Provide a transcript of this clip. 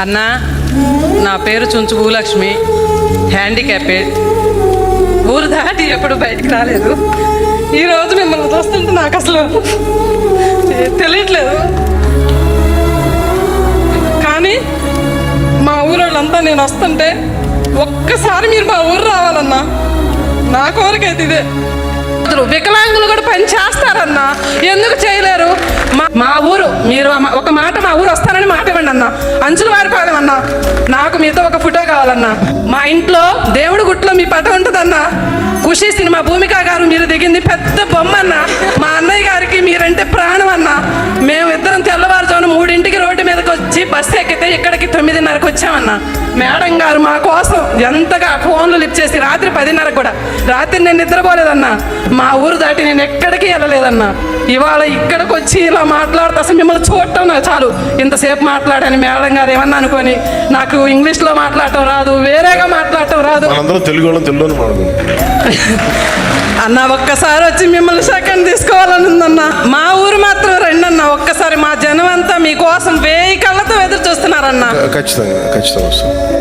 అన్న నా పేరు చుంచు భూలక్ష్మి. హ్యాండిక్యాపెడ్ ఊరు దాటి ఎప్పుడు బయటికి రాలేదు. ఈరోజు మిమ్మల్ని చూస్తుంటే నాకు అసలు తెలియట్లేదు. కానీ మా ఊరోళ్ళంతా నేను వస్తుంటే ఒక్కసారి మీరు మా ఊరు రావాలన్నా నా కోరికైతే ఇదే. వికలాంగులు కూడా పని చేస్తారన్నా. ఎందుకు చేయలేరు? మా మా ఊరు మీరు ఒక మాట మా ఊరు వస్తానని మాట ఇవ్వండి అన్నా. మీతో ఒక ఫోటో కావాలన్నా. మా ఇంట్లో దేవుడి గుట్లో మీ పట ఉంటుందన్నా. ఖుషి సినిమా భూమిక గారు మీరు దిగింది పెద్ద బొమ్మ అన్న మా అన్నయ్య గారికి మీరంటే ప్రాణం అన్న మేము ఇద్దరం తెల్లవారుజామున మూడింటికి రోడ్డు మీదకి వచ్చి బస్సు ఎక్కితే ఇక్కడికి తొమ్మిదిన్నరకు వచ్చామన్నా. మేడం గారు మా కోసం ఎంతగా ఫోన్లు లిఫ్ట్ చేసి రాత్రి పదిన్నరకు కూడా. రాత్రి నేను నిద్రపోలేదన్నా. మా ఊరు దాటి నేను ఎక్కడికి వెళ్ళలేదన్నా. ఇవాళ ఇక్కడికి వచ్చి ఇలా మాట్లాడుతూ అసలు మిమ్మల్ని చూడటం నాకు చాలు. ఇంతసేపు మాట్లాడని మేడం గారు ఏమన్నా అనుకొని. నాకు ఇంగ్లీష్లో మాట్లాడటం రాదు వేరేగా మాట్లాడటం రాదు. తెలుగు అన్న ఒక్కసారి వచ్చి మిమ్మల్ని సెకండ్ తీసుకోవాలని ఉందన్న. మా ఊరు మాత్రం రండి అన్న ఒక్కసారి మా జనం అంతా మీకోసం వేయి కళ్ళతో ఎదురు చూస్తున్నారన్న ఖచ్చితంగా ఖచ్చితంగా వస్తాం